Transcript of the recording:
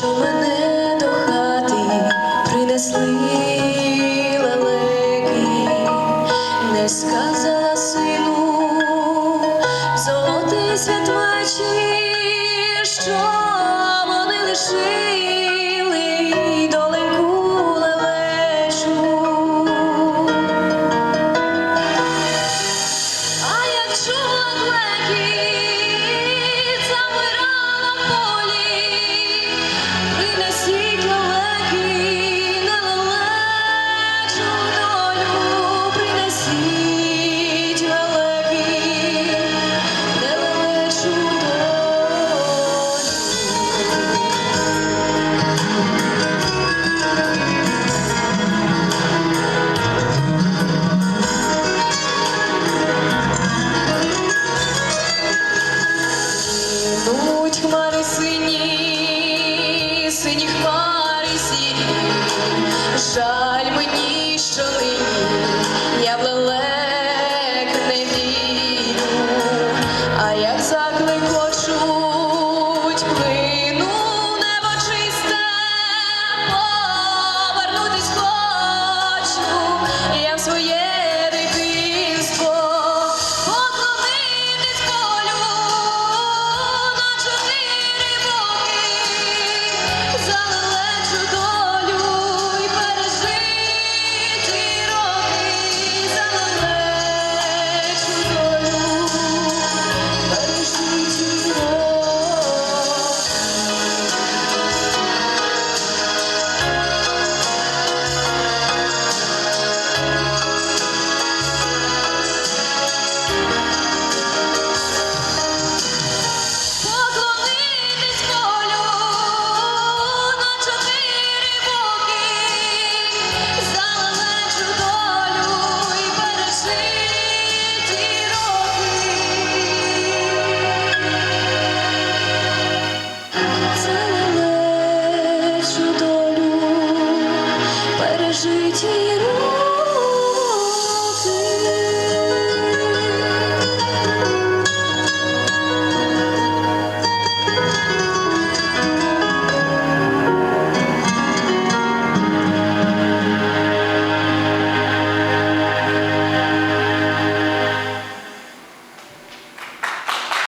що мене до хати принесли лелеки, не сказала сину, золотий святмачі, що вони лишили. Хмари сині, сині хмари сірі, жаль мені, що нині Cheers.